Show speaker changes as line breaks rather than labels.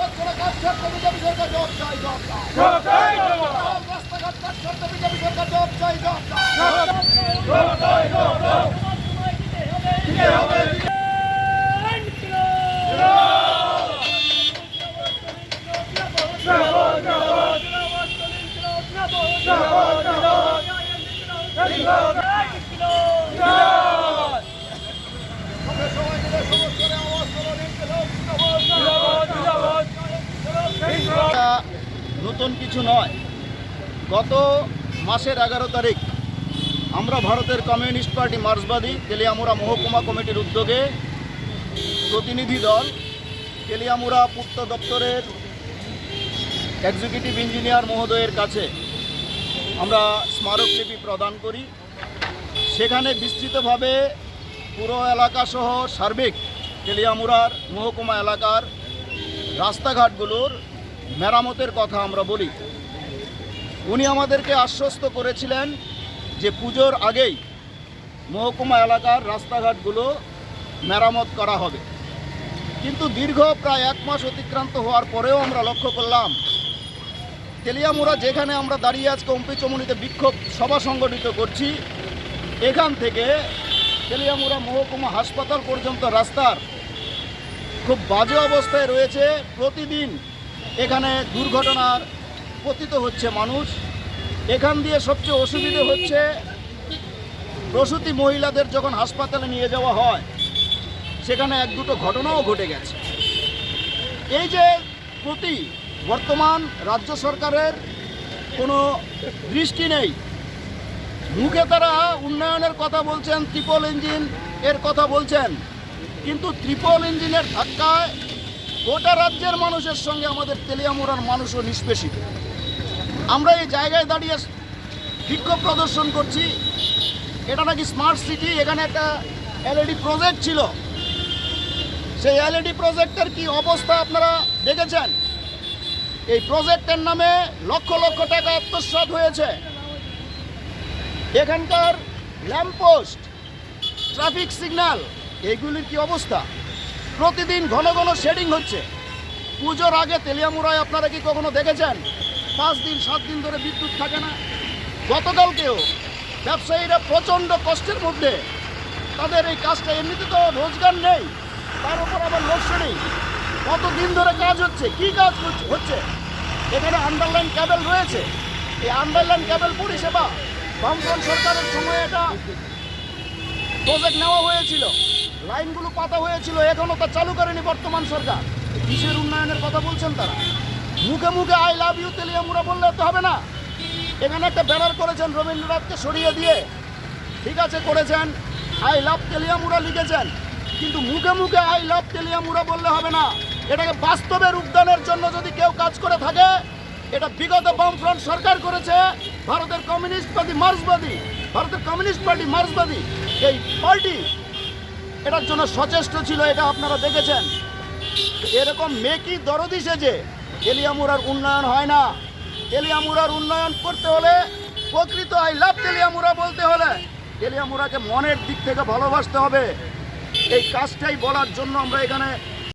সরকার job চাই job চাই রাস্তাঘাট কাজ ছাড়তে বিজেপি সরকার জব চাই জব চাই
কিছু নয়। গত মাসের এগারো তারিখ আমরা ভারতের কমিউনিস্ট পার্টি মার্ক্সবাদী তেলিয়ামুড়া মহকুমা কমিটির উদ্যোগে প্রতিনিধি দল তেলিয়ামুড়া পূর্ত দপ্তরের এক্সিকিউটিভ ইঞ্জিনিয়ার মহোদয়ের কাছে আমরা স্মারকলিপি প্রদান করি। সেখানে বিস্তৃতভাবে পুরো এলাকাসহ সার্বিক তেলিয়ামুড়ার মহকুমা এলাকার রাস্তাঘাটগুলোর মেরামতের কথা আমরা বলি। উনি আমাদেরকে আশ্বস্ত করেছিলেন যে পুজোর আগেই মহকুমা এলাকার রাস্তাঘাটগুলো মেরামত করা হবে। কিন্তু দীর্ঘ প্রায় এক মাস অতিক্রান্ত হওয়ার পরেও আমরা লক্ষ্য করলাম, তেলিয়ামুড়া যেখানে আমরা দাঁড়িয়ে আজকে অম্পি চমনিতে বিক্ষোভ সভা সংগঠিত করছি, এখান থেকে তেলিয়ামুড়া মহকুমা হাসপাতাল পর্যন্ত রাস্তার খুব বাজে অবস্থায় রয়েছে। প্রতিদিন এখানে দুর্ঘটনার পতিত হচ্ছে মানুষ। এখান দিয়ে সবচেয়ে অসুবিধে হচ্ছে প্রসূতি মহিলাদের যখন হাসপাতালে নিয়ে যাওয়া হয়, সেখানে এক দুটো ঘটনাও ঘটে গেছে। এই যে প্রতি বর্তমান রাজ্য সরকারের কোনো দৃষ্টি নেই, মুখে তারা উন্নয়নের কথা বলছেন, ত্রিপল ইঞ্জিন এর কথা বলছেন, কিন্তু ত্রিপল ইঞ্জিনের ধাক্কায় গোটা রাজ্যের মানুষের সঙ্গে আমাদের তেলিয়ামুড়ার মানুষও নিষ্পেষিত। আমরা এই জায়গায় দাঁড়িয়ে বিক্ষোভ প্রদর্শন করছি। এটা নাকি স্মার্ট সিটি এখানে একটা এলইডি প্রজেক্ট ছিল। সেই এলইডি প্রজেক্টের কি অবস্থা আপনারা দেখেছেন? এই প্রজেক্টের নামে লক্ষ লক্ষ টাকা আত্মসাৎ হয়েছে। এখানকার ল্যাম্পপোস্ট, ট্রাফিক সিগন্যাল এইগুলির কি অবস্থা? প্রতিদিন ঘন ঘন শেডিং হচ্ছে। পুজোর আগে তেলিয়ামুড়ায় আপনারা কি কখনো দেখেছেন? পাঁচ দিন, সাত দিন ধরে বিদ্যুৎ থাকে না। গতকালকেও ব্যবসায়ীরা প্রচণ্ড কষ্টের মধ্যে তাদের এই কাজটা এমনিতে তো রোজগার নেই, তার উপর আবার লোডশেডিং কত দিন ধরে কাজ হচ্ছে? কি কাজ হচ্ছে- হচ্ছে? এখানে আন্ডারলাইন ক্যাবেল রয়েছে। এই আন্ডারলাইন ক্যাবেল পরিষেবা বামফ্রন্ট সরকারের সময় এটা প্রজেক্ট নেওয়া হয়েছিল। লাইনগুলো পাতা হয়েছিল এখনও তা চালু করেনি বর্তমান সরকার। কিসের উন্নয়নের কথা বলছেন তারা? মুখে মুখে আই লাভ ইউ তেলিয়ামুড়া বললে তো হবে না। এখানে একটা ব্যানার করেছেন রবীন্দ্রনাথকে সরিয়ে দিয়ে। ঠিক আছে, করেছেন। আই লাভ তেলিয়ামুড়া লিখেছেন। কিন্তু মুখে মুখে আই লাভ তেলিয়ামুড়া বললে হবে না। এটাকে বাস্তবে রূপদানের জন্য যদি কেউ কাজ করে থাকে, এটা বিগত বামফ্রন্ট সরকার করেছে, ভারতের কমিউনিস্ট পার্টি মার্ক্সবাদী। ভারতের কমিউনিস্ট পার্টি মার্ক্সবাদী। এই পার্টি এটার জন্য সচেষ্ট ছিল, এটা আপনারা দেখেছেন। এরকম মেকি দরদি সেজে তেলিয়ামুরার উন্নয়ন হয় না। তেলিয়ামুরার উন্নয়ন করতে হলে প্রকৃত আই লাভ তেলিয়ামুরা বলতে হলে তেলিয়ামুরাকে মনের দিক থেকে ভালোবাসতে হবে। এই কাজটাই বলার জন্য আমরা এখানে